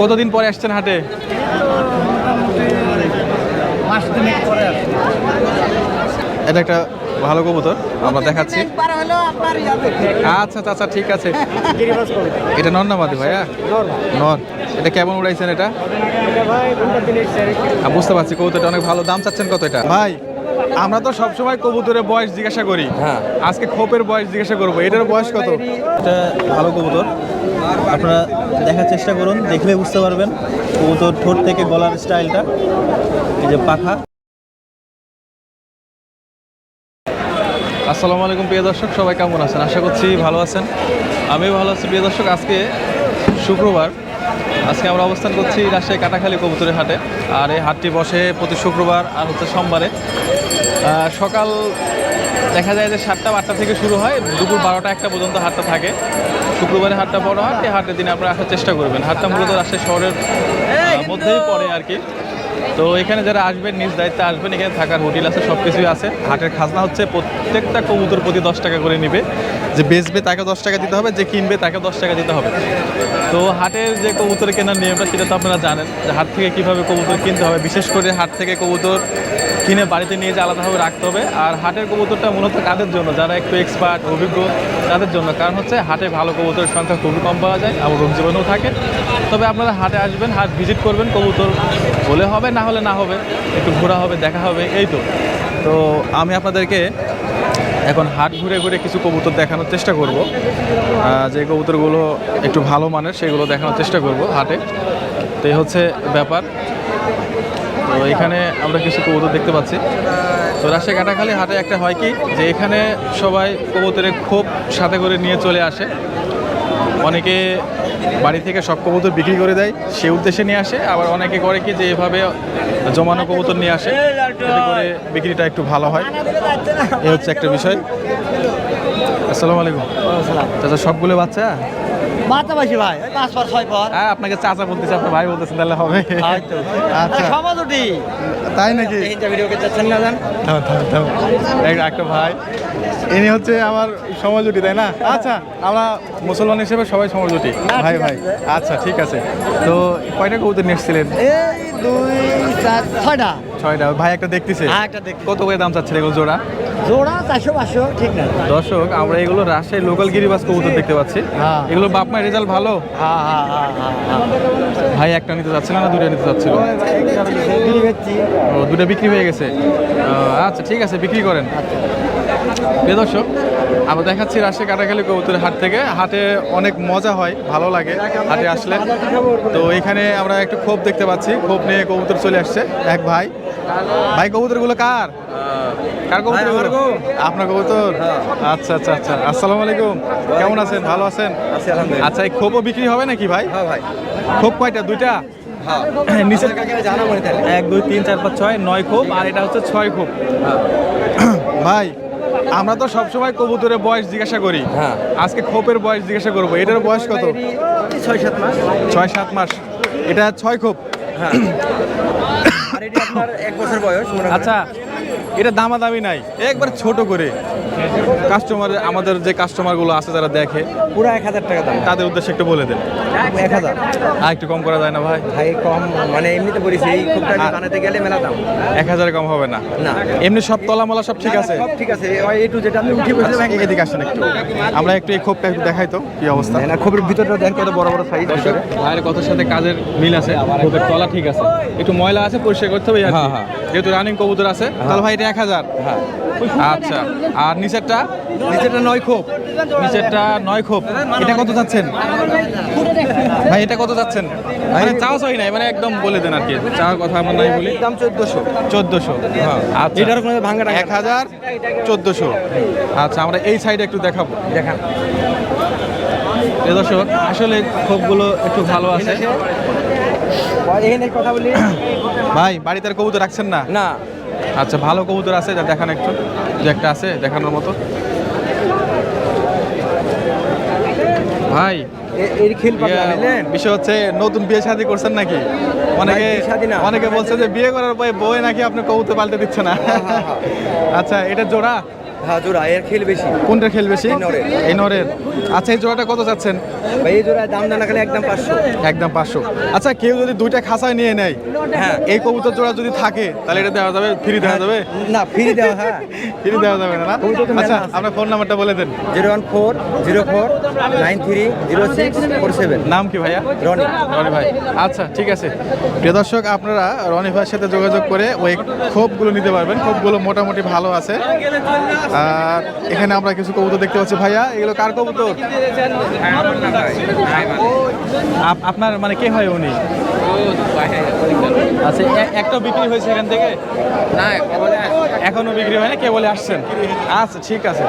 কতদিন পরে আসছেন হাটে? মাস পরে আসছে এটা একটা ভালো কবুতর আমরা দেখাচ্ছি। ইয়াতে আচ্ছা আচ্ছা ঠিক আছে। এটা নর না মাদি ভাইয়া? নর। এটা কেমন উড়াইছেন এটা? বুঝতে পারছি কবুতরটা অনেক ভালো। দাম চাচ্ছেন কত এটা? ভাই আমরা তো সবসময় কবুতরের বয়স জিজ্ঞাসা করি। হ্যাঁ। আজকে খোপের বয়স জিজ্ঞাসা করব। এটার বয়স কত? এটা ভালো কবুতর। আপনারা দেখার চেষ্টা করুন, দেখলে বুঝতে পারবেন কবুতর ঠোঁট থেকে গলার স্টাইলটা। এই যে পাখা। আসসালামু আলাইকুম, প্রিয় দর্শক, সবাই কেমন আছেন? আশা করছি ভালো আছেন। আমি ভালো আছি, প্রিয় দর্শক। আজকে শুক্রবার। আজকে আমরা অবস্থান করছি রাজশাহী কাটাখালী কবুতরের হাটে। আর এই হাটটি বসে প্রতি শুক্রবার আর হচ্ছে সোমবারে। সকাল দেখা যায় যে সাতটা আটটা থেকে শুরু হয়। দুপুর বারোটা একটা পর্যন্ত হাটটা থাকে। শুক্রবারে হাটটা বড় হাট, এই হাটের দিনে আপনারা আসার চেষ্টা করবেন। হাটটা মূলত রাজশাহী শহরের মধ্যেই পড়ে আর কি। তো এখানে যারা আসবেন, নিজ দায়িত্বে আসবেন, এখানে থাকার হোটেল আছে সব কিছুই আছে। হাটের খাজনা হচ্ছে প্রত্যেকটা কবুতর প্রতি দশ টাকা করে নিবে। যে বেচবে তাকে দশ টাকা দিতে হবে, যে কিনবে তাকে দশ টাকা দিতে হবে। তো হাটের যে কবুতর কেনার নিয়মটা সেটা তো আপনারা জানেন, যে হাট থেকে কীভাবে কবুতর কিনতে হবে। বিশেষ করে হাট থেকে কবুতর কিনে বাড়িতে নিয়ে যে আলাদাভাবে রাখতে হবে। আর হাটের কবুতরটা মূলত কাদের জন্য? যারা একটু এক্সপার্ট অভিজ্ঞ, তাদের জন্য। কারণ হচ্ছে হাটে ভালো কবুতরের সংখ্যা খুবই কম পাওয়া যায়, আবার রোগ জীবাণুও থাকে। তবে আপনারা হাটে আসবেন, হাট ভিজিট করবেন, কবুতর হলে হবে, না হলে না হবে, একটু ঘোরা হবে, দেখা হবে, এই তো। তো আমি আপনাদেরকে এখন হাট ঘুরে ঘুরে কিছু কবুতর দেখানোর চেষ্টা করব। যে কবুতরগুলো একটু ভালো মানের, সেগুলো দেখানোর চেষ্টা করব হাটে। তো এই হচ্ছে ব্যাপার। তো এখানে আমরা কিছু কবুতর দেখতে পাচ্ছি। তো রাজশাহী কাটাখালী হাটে একটা হয় কি, যে এখানে সবাই কবুতরের খুব সাথে করে নিয়ে চলে আসে। অনেকে বাড়ি থেকে সব কবুতর বিক্রি করে দেয় সে উদ্দেশ্যে নিয়ে আসে। আবার অনেকে করে কি যে এভাবে জমানো কবুতর নিয়ে আসে এতে করে বিক্রিটা একটু ভালো হয়। এ হচ্ছে একটা বিষয়। আসসালামু আলাইকুম। চাচা সবগুলো বাচ্চা? বাচ্চা ভাই পাঁচ পর ছয় পর হ্যাঁ আপনাকে চাচা বলতেছে আপনার ভাই বলতেছেন তাহলে হবে। আচ্ছা। সমাজ তাই নাকি? ভিডিও কে চাচ্ছেন না জান? থাম, থাম, থাম। এক- একটা ভাই। ইনি হচ্ছে আমার সমাজুটি তাই না? আচ্ছা আমরা মুসলমান হিসেবে সবাই সমাজুটি জুটি ভাই ভাই আচ্ছা ঠিক আছে। তো কয়টা কবুতর নিয়ে এসেছিলেন? এই দুই ছয়টা। ছয়টা। ভাই একটা দেখতেছে। হ্যাঁ একটা কত করে দাম এগুলো জোড়া? জোড়া চারশো পাঁচশো ঠিক না। দর্শক আমরা এগুলো রাজশাহী লোকাল গিরিবাস কবুতর দেখতে পাচ্ছি। হ্যাঁ। এগুলো বাপ মায়ের রেজাল্ট ভালো? হ্যাঁ ভাই একটা নিতে চাচ্ছিল না দুটো নিতে চাচ্ছিল ও দুটো বিক্রি হয়ে গেছে। আচ্ছা ঠিক আছে বিক্রি করেন। প্রিয় দর্শক আমরা দেখাচ্ছি রাজশাহী কাটাখালী কবুতরের হাট থেকে। হাটে অনেক মজা হয় ভালো লাগে হাটে আসলে। তো এখানে আমরা একটু খোপ দেখতে পাচ্ছি। খোপ নিয়ে কবুতর চলে আসছে। এক ভাই। ভাই কবুতরগুলো কার? কার কবুতর। আপনার কবুতর? আচ্ছা আচ্ছা আচ্ছা। আসসালামু আলাইকুম। কেমন আছেন? ভালো আছেন? আচ্ছা এই খোপও বিক্রি হবে নাকি ভাই? হ্যাঁ ভাই। খোপ কয়টা? দুইটা? নিচের জানা এক দুই তিন চার পাঁচ ছয় নয় খোপ আর এটা হচ্ছে ছয় খোপ। ভাই আমরা তো সবসময় কবুতরের বয়স জিজ্ঞাসা করি। হ্যাঁ। আজকে খোপের বয়স জিজ্ঞাসা করব। এটার বয়স কত? ছয় সাত মাস। ছয় সাত মাস। এটা ছয় খোপ। হ্যাঁ। আর এটি আপনার এক বছর বয়স আচ্ছা এটা দামাদামি নাই একবার ছোট করে। কাস্টমার আমাদের যে কাস্টমারগুলো আছে যারা দেখে পুরো এক হাজার টাকা দাম। তাদের উদ্দেশ্যে একটু বলে দেন। এক হাজার। আর একটু কম করা যায় না ভাই? ভাই কম মানে এমনিতে বলেছি এই খুবটা বানাতে গেলে মেলা দাম। এক হাজার কম হবে না। না। এমনি সব তলামলা সব ঠিক আছে? সব ঠিক আছে। ওই একটু যেটা আপনি উঠে বসে আচ্ছা, এদিকে আসেন একটু। আমরা একটু এই খোপটা একটু দেখাই তো কি অবস্থা? না খবরের ভিতরটা দেখেন কত বড় বড় সাইজ দর্শক ভাইয়ের কথার সাথে কাজের মিল আছে। খোপের তলা ঠিক আছে। একটু ময়লা আছে পরিষ্কার করতে হবে হ্যাঁ, হ্যাঁ। যেহেতু রানিং কবুতর আছে তাহলে ভাই এটা এক হাজার। হ্যাঁ। আচ্ছা। আর নিচেরটা? নিচেরটা নয় খোপ। নিচেরটা নয় খোপ। এটা কত যাচ্ছেন? ভাই এটা কত যাচ্ছেন? মানে চাওয়া চাই নাই মানে একদম বলে দেন আর কি। চাওয়ার কথা আমরা নাই বলি। দাম চোদ্দশো। চোদ্দোশো। আচ্ছা। এটার কোনো ভাঙা এক হাজার চোদ্দশো। আচ্ছা আমরা এই সাইডে একটু দেখাবো। দেখান। দর্শক আসলে খোপগুলো একটু ভালো আছে। ভাই বাড়িতে আর কবুতর রাখছেন না? না। আচ্ছা ভালো কবুতর আছে যা দেখান একটু। যে একটা আছে দেখানোর মতো। ভাই বিষয় হচ্ছে নতুন বিয়ে শাদী করছেন নাকি? অনেকে অনেকে বলছে যে বিয়ে করার পরে বই নাকি আপনি কবুতর পাল্টে দিচ্ছে না? হ্যাঁ, আচ্ছা এটা জোড়া? হ্যাঁ জোড়া এর খেল বেশি। কোনটার খেল বেশি? এই নরের। আচ্ছা এই জোড়াটা কত চাচ্ছেন? ভাই এই জোড়া দাম জানা খালি একদম পাঁচশো। একদম পাঁচশো। আচ্ছা কেউ যদি দুইটা খাঁচায় নিয়ে নেয় হ্যাঁ। এই কবুতর জোড়া যদি থাকে তাহলে এটা দেওয়া যাবে? ফ্রি দেওয়া যাবে? না ফ্রি দেওয়া হ্যাঁ। ফ্রি দেওয়া যাবে না না? আচ্ছা আপনার ফোন নাম্বারটা বলে দেন। Zero one four zero four nine three zero six four seven. নাম কি ভাইয়া? রনি। রনি ভাই। আচ্ছা ঠিক আছে। প্রিয় দর্শক আপনারা রনি ভাইয়ের সাথে যোগাযোগ করে ওই খোপগুলো নিতে পারবেন। খোপগুলো মোটামুটি ভালো আছে। আর এখানে আমরা কিছু কবুতর দেখতে পাচ্ছি। ভাইয়া, এগুলো কার কবুতর? আপ- আপনার মানে কে হয় উনি? আচ্ছা একটা বিক্রি হয়েছে এখান থেকে? না এখনও বিক্রি হয় না, কে বলে আসছেন? আচ্ছা ঠিক আছে।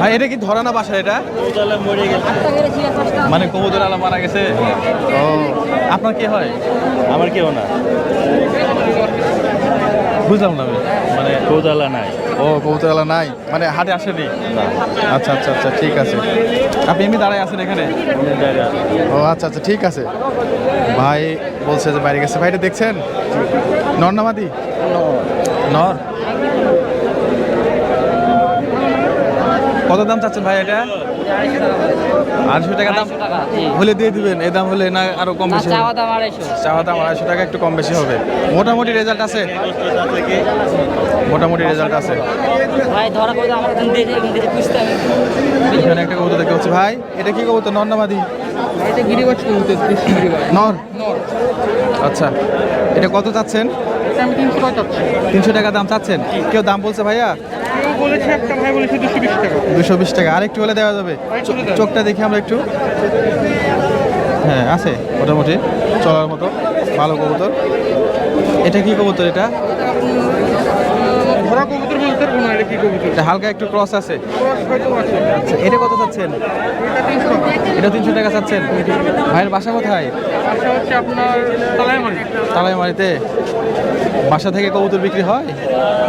ভাই এটা কি ধরানা বাসা এটা? মানে কবুতর আলা মারা গেছে? ও। আপনার কি হয়? আমার কেউ না। বুঝলাম না মানে কৌদালা নাই। ও কবুতর আলা নাই? মানে হাটে আসেনি? আচ্ছা আচ্ছা আচ্ছা ঠিক আছে। আপনি এমনি দাঁড়ায় আছেন এখানে? ও আচ্ছা আচ্ছা ঠিক আছে। ভাই বলছে যে বাইরে গেছে। ভাইটা দেখছেন? নর নামাদি নর? কত দাম চাচ্ছেন ভাই এটা? আড়াইশো টাকা দাম? হলে দিয়ে দিবেন এ দাম হলে না আরও কম বেশি চাওয়া দাম আড়াইশো। চাওয়া দাম আড়াইশো টাকা একটু কম বেশি হবে। মোটামুটি রেজাল্ট আছে? মোটামুটি রেজাল্ট আছে। ভাই ধরা করে আমার এখান একটা কবুতর দেখতে পাচ্ছি। ভাই এটা কি কবুতর? নর নামাদি এটা গিরিবাজ কবুতর নর? আচ্ছা এটা কত চাচ্ছেন? তিনশো টাকা দাম চাচ্ছেন? কেউ দাম বলছে ভাইয়া? বলেছে একটা ভাই বলেছে দুশো বিশ টাকা। দুশো বিশ টাকা। আর একটু হলে দেওয়া যাবে। চোখটা দেখি আমরা একটু। হ্যাঁ আছে মোটামুটি। চলার মতো ভালো কবুতর। এটা কি কবুতর এটা? ধরা কবুতর বলতে পারব না এটা কি কবুতর? এটা হালকা একটু ক্রস আছে। আচ্ছা এটা কত চাচ্ছেন? এটা তিনশো টাকা। চাচ্ছেন? ভাইয়ের বাসা কোথায়? আশা হচ্ছে আপনার তালাইমারি। তালাইমারিতে? বাসা থেকে কবুতর বিক্রি হয়?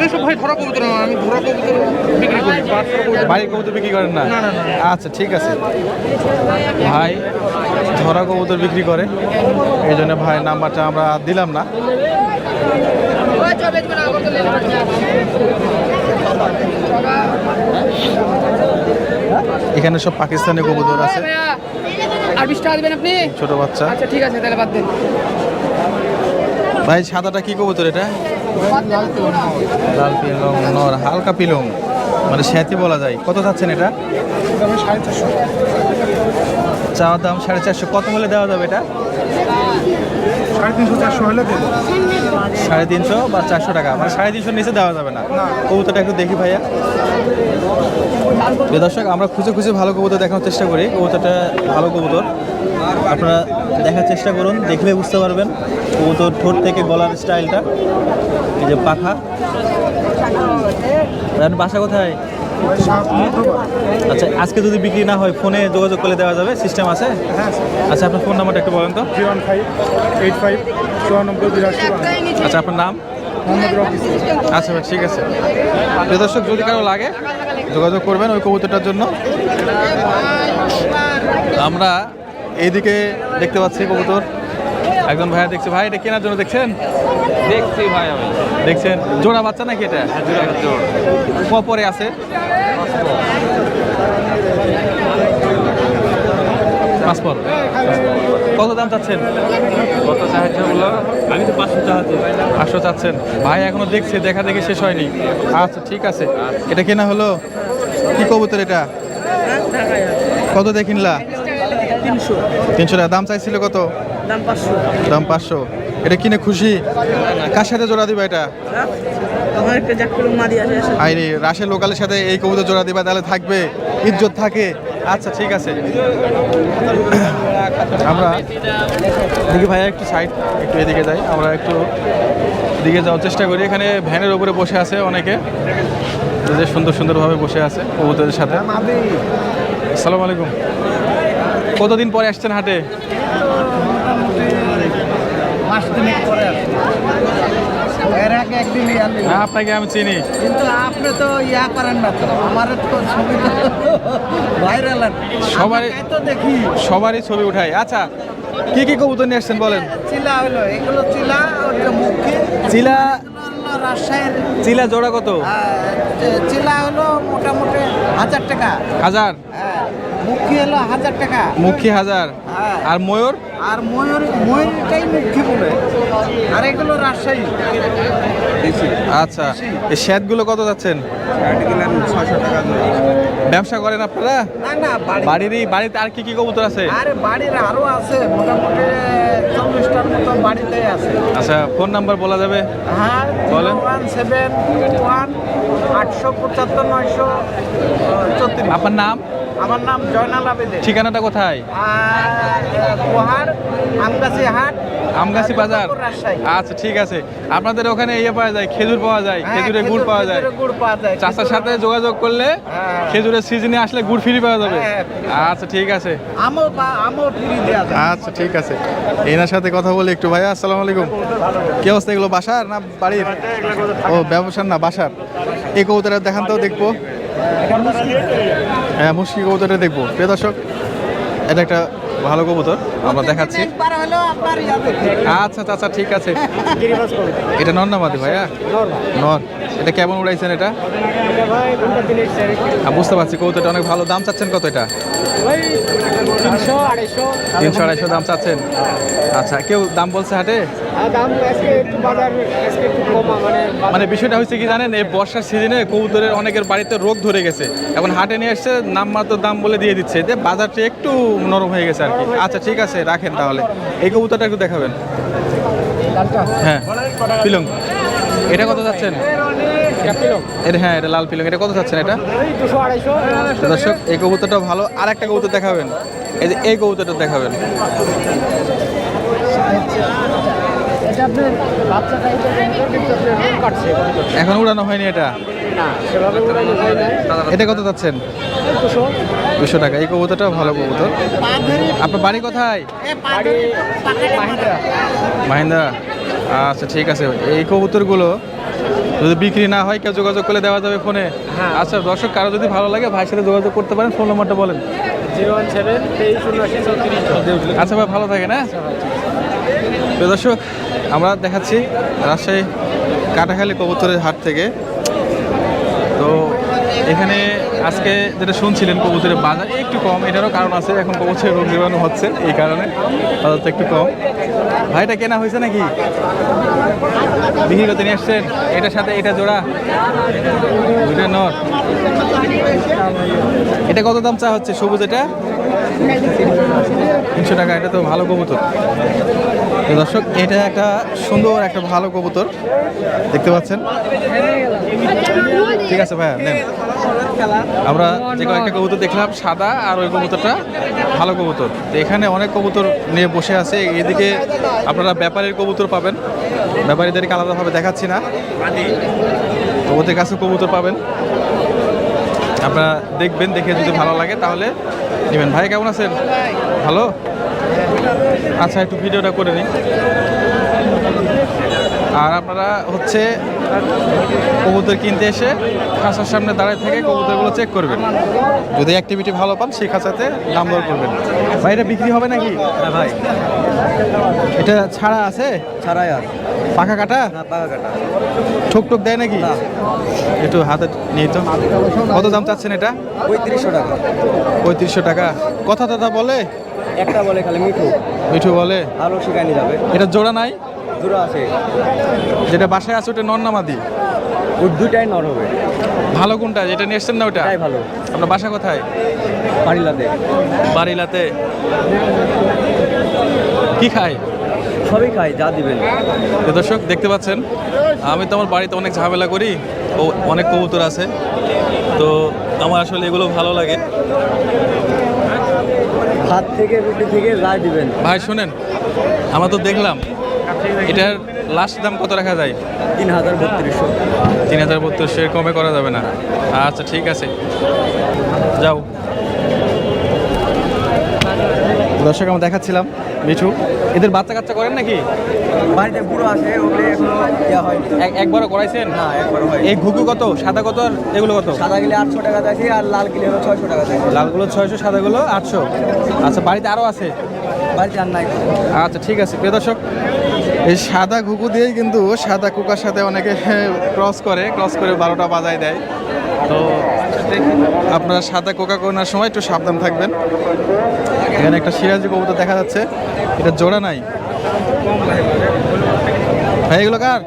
এসব ভাই ধরা কবুতর না আমি ধরা কবুতর বিক্রি করি কবুতর। বাড়ির কবুতর বিক্রি করেন না। আচ্ছা ঠিক আছে। ভাই ধরা কবুতর বিক্রি করে। এই জন্য ভাই নাম্বারটা আমরা দিলাম না। এখানে সব পাকিস্তানি কবুতর আছে। আর বিশ আসবেন আপনি? ছোট বাচ্চা। আচ্ছা ঠিক আছে তাহলে বাদ দেন। ভাই সাদাটা কি কবুতর এটা? লাল পিলং নর, হালকা পিলং। মানে স্যাতি বলা যায়। কত চাচ্ছেন এটা? চাওয়ার দাম সাড়ে চারশো। কত হলে দেওয়া যাবে এটা? সাড়ে তিনশো চারশো হলে সাড়ে তিনশো বা চারশো টাকা। মানে সাড়ে তিনশোর নিচে দেওয়া যাবে না। কবুতরটা একটু দেখি ভাইয়া। দর্শক, আমরা খুঁজে খুঁজে ভালো কবুতর দেখানোর চেষ্টা করি। কবুতরটা ভালো কবুতর। আপনারা দেখার চেষ্টা করুন, দেখলে বুঝতে পারবেন। কবুতর ঠোঁট থেকে গলার স্টাইলটা। এই যে পাখা। আপনার বাসা কোথায়? আচ্ছা আজকে যদি বিক্রি না হয় ফোনে যোগাযোগ করলে দেওয়া যাবে? সিস্টেম আছে? আচ্ছা আপনার ফোন নাম্বারটা একটু বলেন তো। আচ্ছা আপনার নাম? আচ্ছা ভাই ঠিক আছে। প্রিয় দর্শক যদি কারও লাগে যোগাযোগ করবেন ওই কবুতরটার জন্য। আমরা এইদিকে দেখতে পাচ্ছি কবুতর। একজন ভাইয়া দেখছি ভাই এটা কেনার জন্য দেখছেন? দেখছি ভাই আমি। দেখছেন? জোড়া বাচ্চা নাকি এটা? জোড়া পরে আছে। পাসপোর্ট কত দাম চাচ্ছেন? কত হলো আমি তো পাঁচশো চাহাচ্ছি পাঁচশো চাচ্ছেন। ভাই এখনও দেখছে দেখা দেখি শেষ হয়নি। আচ্ছা ঠিক আছে। এটা কেনা হলো? কি কবুতর এটা? কত দিয়ে কিনলা? তিনশো। তিনশো টাকা। দাম চাইছিল কত? দাম পাঁচশো। দাম পাঁচশো। এটা কিনে খুশি? কার সাথে জোড়া দিবা এটা? আইরে রাশের লোকালের সাথে এই কবুতর জোড়া দিবা তাহলে থাকবে ইজ্জত থাকে। আচ্ছা ঠিক আছে। আমরা দেখি ভাইয়া একটু সাইড একটু এদিকে যাই। আমরা একটু দিকে যাওয়ার চেষ্টা করি। এখানে ভ্যানের উপরে বসে আছে অনেকে। যে সুন্দর সুন্দরভাবে বসে আছে কবুতরের সাথে। আসসালামু আলাইকুম। কতদিন পরে আসছেন হাটে? হ্যাঁ আপনাকে আমি চিনি। কিন্তু আপনি তো ইয়া করেন না তো আমার তো ছবি ভাইরাল সবারই- তো দেখি। সবারই ছবি উঠাই। আচ্ছা কি কি কবুতর নিয়ে আসছেন বলেন? চিলা হলো এগুলো চিলা ওটা চিলা রাজশাহীর চিলা জোড়া কত? চিলা হলো মোটামুটি হাজার টাকা। হাজার? মুখি মুখী হলো হাজার টাকা। মুখী হাজার। হ্যাঁ। আর ময়ূর? আর ময়ূর ময়ূরটাই মুখী বলে। আর এগুলো রাজশাহী। আচ্ছা। এই শ্যাদগুলো কত যাচ্ছেন? ছশো টাকা ব্যবসা করেন আপনারা? না না বাড়ি বাড়িরই বাড়িতে আর কি কি কবুতর আছে? আরে বাড়ির আরও আছে মোটামুটি চল্লিশটার মতো বাড়িতেই আছে। আচ্ছা ফোন নাম্বার বলা যাবে? হ্যাঁ বলেন। ওয়ান সেভেন ওয়ান আটশো পঁচাত্তর নয়শো চৌত্রিশ আপনার নাম? আমার নাম জয়নাল আবেদে। ঠিকানাটা কোথায়? আমগাছি হাট আমগাছি বাজার। আচ্ছা ঠিক আছে। আপনাদের ওখানে ইয়ে পাওয়া যায় খেজুর পাওয়া যায় হ্যাঁ, খেজুরের গুড় পাওয়া যায়। গুড় পাওয়া যায় চাষার সাথে যোগাযোগ করলে হ্যাঁ। খেজুরের সিজনে আসলে গুড় ফ্রি পাওয়া যাবে। হ্যাঁ, আচ্ছা ঠিক আছে। আমও বা আমও ফ্রি দেওয়া যায়। আচ্ছা ঠিক আছে। এনার সাথে কথা বলি একটু ভাইয়া আসসালামু আলাইকুম। কি অবস্থা এগুলো বাসার না বাড়ির? ও ব্যবসার না বাসার। এই কবুতরটা দেখান তো দেখব। হ্যাঁ মুশকি কবুতরটা দেখব। প্রিয় দর্শক এটা একটা ভালো কবুতর আমরা দেখাচ্ছি। ইয়াতে। আচ্ছা আচ্ছা ঠিক আছে। এটা নর না মাদি ভাইয়া নর এটা কেমন উড়াইছেন এটা? বুঝতে পারছি কবুতরটা অনেক ভালো। দাম চাচ্ছেন কত এটা? তিনশো আড়াইশো দাম চাচ্ছেন? আচ্ছা কেউ দাম বলছে হাটে? মানে বিষয়টা হচ্ছে কি জানেন, এই বর্ষার সিজনে কবুতরের অনেকের বাড়িতে রোগ ধরে গেছে। এখন হাটে নিয়ে এসছে নামমাত্র দাম বলে দিয়ে দিচ্ছে। যে বাজারটা একটু নরম হয়ে গেছে আর কি। আচ্ছা ঠিক আছে, রাখেন তাহলে। এই কবুতরটা একটু দেখাবেন। হ্যাঁ এটা কত যাচ্ছেন এটা হ্যাঁ এটা লাল পিলং। এটা কত যাচ্ছেন এটা? দর্শক এই কবুতরটা ভালো। আর একটা কবুতর দেখাবেন। এই যে এই কবুতরটা দেখাবেন। এখন উড়ানো হয়নি এটা? এটা কত যাচ্ছেন দুশো। টাকা। এই কবুতরটা ভালো কবুতর। আপনার বাড়ি কোথায়? মাহিন্দা আচ্ছা ঠিক আছে। এই কবুতরগুলো যদি বিক্রি না হয় কেউ যোগাযোগ করলে দেওয়া যাবে ফোনে। আচ্ছা দর্শক কারও যদি ভালো লাগে ভাইয়ের সাথে যোগাযোগ করতে পারেন ফোন নম্বরটা বলেন। আচ্ছা ভাই ভালো থাকে না তো দর্শক আমরা দেখাচ্ছি রাজশাহী কাটাখালী কবুতরের হাট থেকে। তো এখানে আজকে যেটা শুনছিলেন কবুতরের বাজার একটু কম এটারও কারণ আছে এখন কবুতরের রোগ জীবাণু হচ্ছে এই কারণে বাজারটা একটু কম। ভাইটা কেনা হয়েছে নাকি? বিক্রি করতে নিয়ে আসছেন। এটার সাথে এটা জোড়া? দুটা নর এটা কত দাম চা হচ্ছে? সবুজ এটা? তিনশো টাকা, এটা তো ভালো কবুতর। দর্শক, এটা একটা সুন্দর, একটা ভালো কবুতর। দেখতে পাচ্ছেন? ঠিক আছে ভাইয়া, নেন। আমরা যে কয়েকটা কবুতর দেখলাম, সাদা আর ওই কবুতরটা ভালো কবুতর। তো এখানে অনেক কবুতর নিয়ে বসে আছে। এদিকে আপনারা ব্যাপারীর কবুতর পাবেন। ব্যাপারীদেরকে আলাদাভাবে দেখাচ্ছি না। তো ওদের কাছে কবুতর পাবেন। আপনারা দেখবেন দেখে যদি ভালো লাগে তাহলে নেবেন। ভাই কেমন আছেন? ভালো? আচ্ছা একটু ভিডিওটা করে নিন আর আপনারা হচ্ছে কবুতর কিনতে এসে খাঁচার সামনে দাঁড়ায় থেকে কবুতরগুলো চেক করবেন। যদি অ্যাক্টিভিটি ভালো পান সেই খাঁচাতে দাম দর করবেন। ভাই এটা বিক্রি হবে নাকি? হ্যাঁ ভাই। এটা ছাড়া আছে? ছাড়াই আর পাখা কাটা? কাটা। ঠোক দেয় নাকি? একটু হাতে নিয়ে তো। কত দাম চাচ্ছেন এটা? পঁয়ত্রিশশো টাকা। পঁয়ত্রিশশো টাকা। কথা দাদা বলে? একটা বলে খালি মিঠু। মিঠু বলে? আরও শিখানি যাবে। এটা জোড়া নাই? জোড়া আছে। যেটা বাসায় আছে ওটা নন্নামাদি? ওর দুইটাই নর হবে। ভালো কোনটা? যেটা নিয়ে এসছেন না ওটা? ভালো। আপনার বাসা কোথায়? বাড়িলাতে। বাড়িলাতে। কি খায়? সবই খাই যা দিবেন। তো দর্শক দেখতে পাচ্ছেন আমি তো আমার বাড়িতে অনেক ঝামেলা করি ও অনেক কবুতর আছে। তো আমার আসলে এগুলো ভালো লাগে। ভাত থেকে রুটি থেকে যা দিবেন। ভাই শোনেন আমরা তো দেখলাম এটার লাস্ট দাম কত রাখা যায়? তিন হাজার বত্রিশশো। তিন হাজার বত্রিশের কমে করা যাবে না। আচ্ছা ঠিক আছে। যাও। দর্শক আমরা দেখাচ্ছিলাম মিঠু এদের বাচ্চা কাচ্চা করেন নাকি? বাড়িতে বুড়ো আছে ওগুলো এখনও দেওয়া হয়নি। এক- একবারও করাইছেন? না একবারও হয় এই ঘুঘু কত? সাদা কত আর এগুলো কত? সাদা গিলে আটশো টাকা আছে আর লাল গিলে হলো ছয়শো টাকা আছে লালগুলো ছয়শো সাদাগুলো আটশো। আচ্ছা বাড়িতে আরও আছে? বাড়িতে আর নাই। আচ্ছা ঠিক আছে প্রিয় দর্শক এই সাদা ঘুঘু দিয়েই কিন্তু সাদা কুকার সাথে অনেকে ক্রস করে ক্রস করে বারোটা বাজায় দেয়। তো আপনারা সাদা কোকা কোনার সময় একটু সাবধান থাকবেন। এখানে একটা সিরাজি কবুতর দেখা যাচ্ছে। এটা জোড়া নাই। ভাই, এগুলো কার?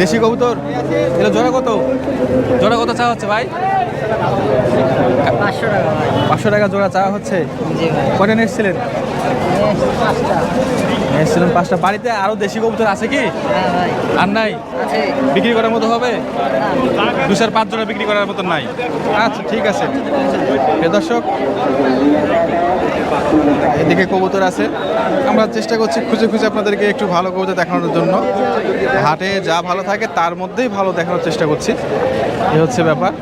দেশি কবুতর। এটা জোড়া কত? জোড়া কত চা হচ্ছে ভাই? পাঁচশো টাকা জোড়া চা হচ্ছে? কটা নিয়েছিলেন পাঁচটা পাঁচটা। বাড়িতে আরও দেশি কবুতর আছে কি? হ্যাঁ আর নাই? বিক্রি করার মতো হবে? দু চার পাঁচ জোড়া বিক্রি করার মতো নাই। আচ্ছা ঠিক আছে। দর্শক এদিকে কবুতর আছে। আমরা চেষ্টা করছি খুঁজে খুঁজে আপনাদেরকে একটু ভালো কবুতর দেখানোর জন্য। হাটে যা ভালো থাকে তার মধ্যেই ভালো দেখানোর চেষ্টা করছি। এ হচ্ছে ব্যাপার।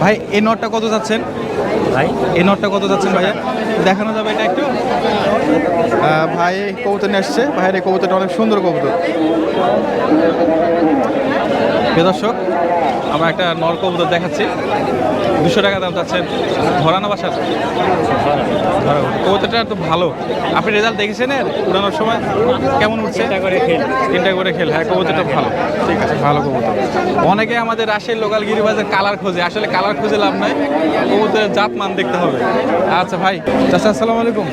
ভাই এই নটটা কত যাচ্ছেন? ভাই? এই নটটা কত যাচ্ছেন ভাইয়া? দেখানো যাবে এটা একটু? আহ, ভাই কবুতর নিয়ে আসছে। ভাইয়ের এই কবুতরটা অনেক সুন্দর কবুতর। দর্শক আমরা একটা নরকবুতর দেখাচ্ছি। দুশো টাকা দাম চাচ্ছেন ধরানো বাসার। কবুতরটা তো ভালো। আপনি রেজাল্ট দেখেছেন এর উড়ানোর সময়? কেমন উঠছে? তিনটা করে খেল। তিনটা করে খেল। হ্যাঁ কবুতরটা ভালো। ঠিক আছে ভালো কবুতর। অনেকে আমাদের রাশের লোকাল গিরিবাজার কালার খোঁজে। আসলে কালার খুঁজে লাভ নাই। কবুতরের জাত মান দেখতে হবে। আচ্ছা ভাই চাচা আসসালামু আলাইকুম।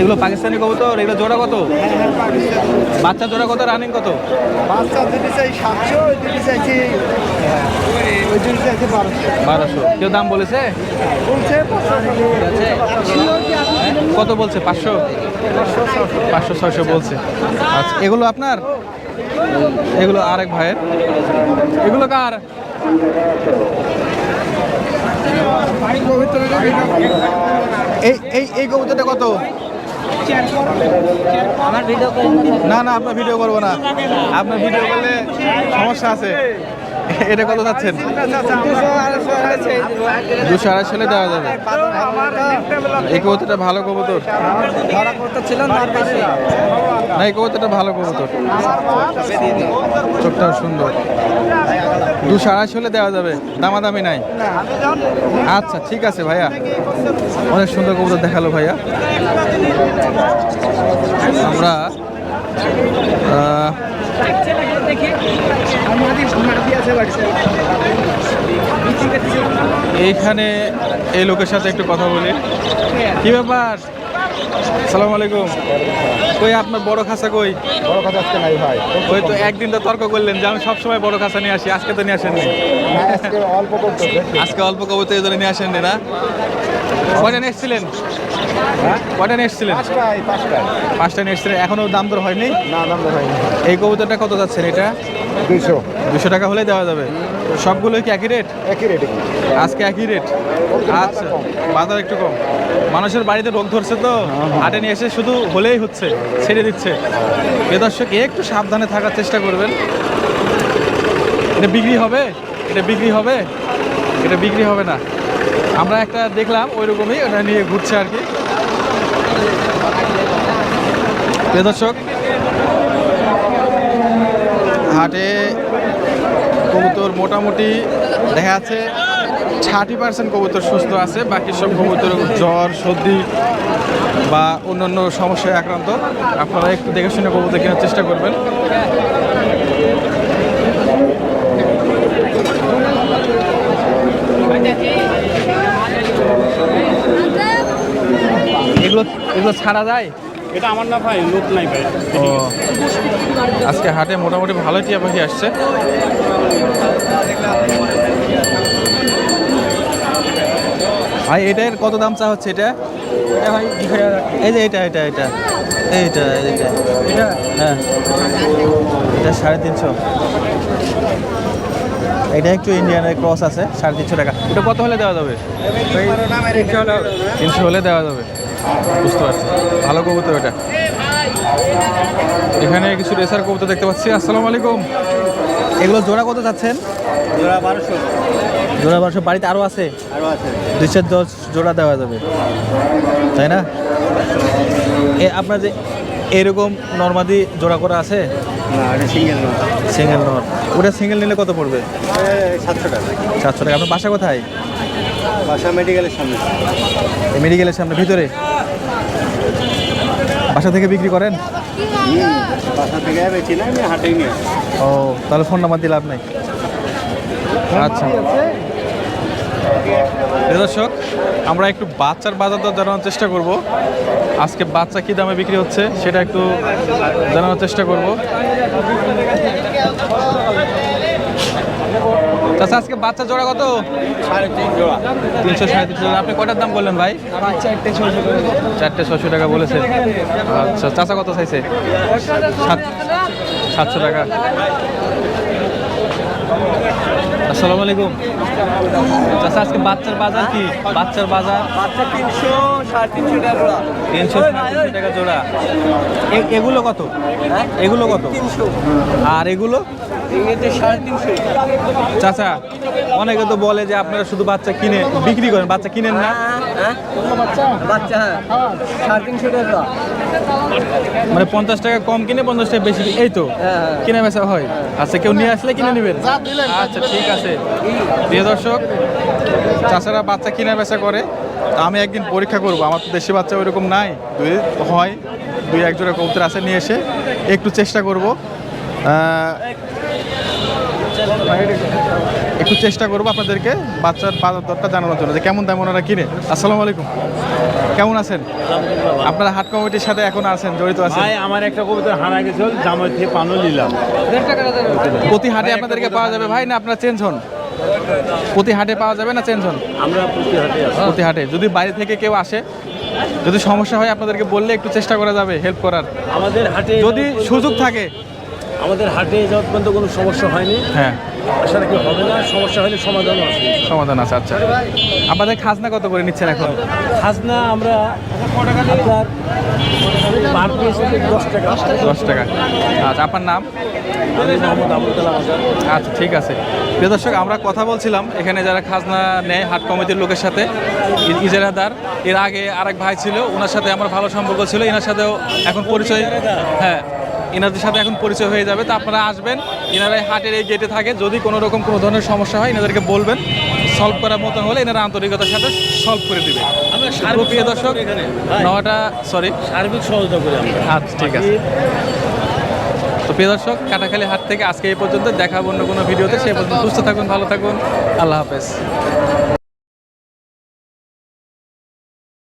এগুলো পাকিস্তানি কবুতর এগুলো জোড়া কত? বাচ্চা জোড়া কত রানিং কত? বাচ্চা দিতে চাই বারোশো। কেউ দাম বলেছে? কত বলছে? পাঁচশো? পাঁচশো ছয়শো বলছে। আচ্ছা এগুলো আপনার? এগুলো আরেক ভাইয়ের। এগুলো কার? এই এই এই কবুতরটা কত? আমার ভিডিও না না আপনার ভিডিও করব না। আপনার ভিডিও করলে সমস্যা আছে। এটা কত যাচ্ছেন? দুশো আড়াই ছেলে দেওয়া যাবে। এই কবুতরটা ভালো কবুতর? না এই কবুতরটা ভালো কবুতর। চোখটাও সুন্দর। দুশো আড়াইশো হলে দেওয়া যাবে। দামাদামি নাই। আচ্ছা ঠিক আছে ভাইয়া। অনেক সুন্দর কবুতর দেখাল ভাইয়া। আমরা আহ, এইখানে এই লোকের সাথে একটু কথা বলি। কি ব্যাপার? সালাম আলাইকুম। কই আপনার বড় খাসা কই? বড় কথা আজকে নাই ভাই। ওই তো একদিন তো তর্ক করলেন যে আমি সবসময় বড় খাসা নিয়ে আসি আজকে তো নিয়ে আসেননি। আজকে অল্প আজকে অল্প কবুতর এই জন্য নিয়ে আসেননি না? কয়টা এসেছিলেন কয়টা নিয়ে এসেছিলেন পাঁচটা এসেছিলেন এখনও দাম দর হয়নি? না দাম হয়নি। এই কবুতরটা কত যাচ্ছেন এটা? দুইশো। দুশো টাকা হলে দেওয়া যাবে। সবগুলো কি একই রেট একই রেটে আজকে একই রেট আচ্ছা বাজার একটু কম। মানুষের বাড়িতে রোগ ধরছে তো হাটে নিয়ে এসে শুধু হলেই হচ্ছে ছেড়ে দিচ্ছে। এ দর্শক একটু সাবধানে থাকার চেষ্টা করবেন। এটা বিক্রি হবে? এটা বিক্রি হবে? এটা বিক্রি হবে না? আমরা একটা দেখলাম ওই রকমই ওটা নিয়ে ঘুরছে আর কি। দর্শক, হাটে কবুতর মোটামুটি দেখা যাচ্ছে থার্টি পার্সেন্ট কবুতর সুস্থ আছে, বাকি সব কবুতর জ্বর, সর্দি বা অন্যান্য সমস্যায় আক্রান্ত। আপনারা একটু দেখে শুনে কবুতর কেনার চেষ্টা করবেন। এগুলো এগুলো ছাড়া যায়? এটা আমার না ভাই লোক নাই ভাই। ও। আজকে হাটে মোটামুটি ভালোই টিয়া পাখি আসছে। ভাই এটার কত দাম চা হচ্ছে এটা? এই যে এটা এটা এটা। এইটা এইটা এটা? হ্যাঁ। এটা সাড়ে তিনশো। এটা একটু ইন্ডিয়ানের ক্রস আছে সাড়ে তিনশো টাকা। এটা কত হলে দেওয়া যাবে। তিনশো হলে দেওয়া যাবে। বুঝতে পারছি। ভালো কবুতর এটা। এখানে কিছু রেসার কবুতর দেখতে পাচ্ছি। আসসালামু আলাইকুম। এগুলো জোড়া কত যাচ্ছেন জোড়া বারোশো। জোড়া বারোশো। বাড়িতে আরও আছে? আরও আছে। দুই চার দশ জোড়া দেওয়া যাবে। তাই না? এ আপনার যে এরকম নর্মাদি জোড়া করা আছে? না এটা সিঙ্গেল না সিঙ্গেল নর। ওটা সিঙ্গেল নিলে কত পড়বে? সাতশো টাকা। সাতশো টাকা। আপনার বাসা কোথায়? বাসা মেডিকেলের সামনে। এই মেডিকেলের সামনে ভিতরে? বাসা থেকে বিক্রি করেন? বাসা থেকে বেশি না আমি হাটেই নিয়ে ও তাহলে ফোন নাম্বার দিলাম নাই আচ্ছা। দর্শক আমরা একটু বাচ্চার বাজার দর জানানোর চেষ্টা করব। আজকে বাচ্চা কী দামে বিক্রি হচ্ছে সেটা একটু জানানোর চেষ্টা করব। চাচা আজকে বাচ্চা জোড়া কত? সাড়ে তিন জোড়া। তিনশো সাড়ে তিনশো। আপনি কটার দাম বললেন ভাই? চারটে ছশো চারটে ছশো টাকা বলেছে। আচ্ছা চাচা কত চাইছে? সাতশো টাকা। আসসালামু আলাইকুম। চাচা, আজকে বাচ্চার বাজার কি? বাচ্চার বাজার? বাচ্চা তিনশো সাড়ে তিনশো টাকা তিনশো টাকা জোড়া এগুলো কত? এগুলো কত? আর এগুলো? চাচা অনেকে তো বলে যে আপনারা শুধু বাচ্চা কিনে বিক্রি করেন বাচ্চা কিনেন না? বাচ্চা বাচ্চা হ্যাঁ টাকা। মানে পঞ্চাশ টাকা কম কিনে পঞ্চাশ টাকা বেশি কিনে- এই তো? হ্যাঁ। কিনে বেচা হয়। আচ্ছা কেউ নিয়ে আসলে কিনে নেবেন? আচ্ছা ঠিক আছে। প্রিয় দর্শক চাষারা বাচ্চা কিনে বেচা করে। আমি একদিন পরীক্ষা করব আমার তো দেশি বাচ্চা ওইরকম নাই। দুই হয় দুই একজোড়া কবুতর আছে নিয়ে এসে একটু চেষ্টা করব। একটু চেষ্টা করব আপনাদেরকে বাচ্চার বাজার দরটা জানানোর জন্য। যে কেমন দাম ওনারা কিনে? আসসালামু আলাইকুম। কেমন আছেন? আপনারা হাট কমিটির সাথে এখন আছেন জড়িত আছেন? আমার একটা কবিতা হারা গেছিল জামাই থেকে পানো নিলাম। প্রতি হাটে আপনাদেরকে পাওয়া যাবে। ভাই না আপনারা চেঞ্জ হন। প্রতি হাটে পাওয়া যাবে না চেঞ্জ হন? আমরা প্রতি হাটে প্রতি হাটে। যদি বাইরে থেকে কেউ আসে যদি সমস্যা হয় আপনাদেরকে বললে একটু চেষ্টা করা যাবে হেল্প করার। আমাদের হাটে যদি সুযোগ থাকে। আমাদের হাটে যাওয়ার পর্যন্ত কোনো সমস্যা হয়নি। হ্যাঁ। আশা রাখি হবে না সমস্যা হলে সমাধান আছে। সমাধান আছে আচ্ছা। আপনাদের খাজনা কত করে নিচ্ছেন এখন? খাজনা আমরা আপনার পার পিস দশ টাকা। দশ টাকা। আচ্ছা আপনার নাম? আচ্ছা ঠিক আছে। প্রিয় দর্শক আমরা কথা বলছিলাম এখানে যারা খাজনা নেয় হাট কমিটির লোকের সাথে ইজারাদার এর আগে আরেক ভাই ছিল ওনার সাথে আমার ভালো সম্পর্ক ছিল এনার সাথেও এখন পরিচয় হ্যাঁ। এনাদের সাথে এখন পরিচয় হয়ে যাবে। তো আপনারা আসবেন এনারা হাটের এই গেটে থাকে। যদি কোনো রকম কোনো ধরনের সমস্যা হয় এনাদেরকে বলবেন। সলভ করার মতন হলে এনারা আন্তরিকতার সাথে সলভ করে দিবে। প্রিয় দর্শক নটা সরি সার্বিক সহযোগিতা করি আচ্ছা ঠিক আছে। তো প্রিয় দর্শক কাটাখালী হাট থেকে আজকে এই পর্যন্ত। দেখা অন্য কোনো ভিডিওতে। সে পর্যন্ত সুস্থ থাকুন ভালো থাকুন। আল্লাহ হাফেজ।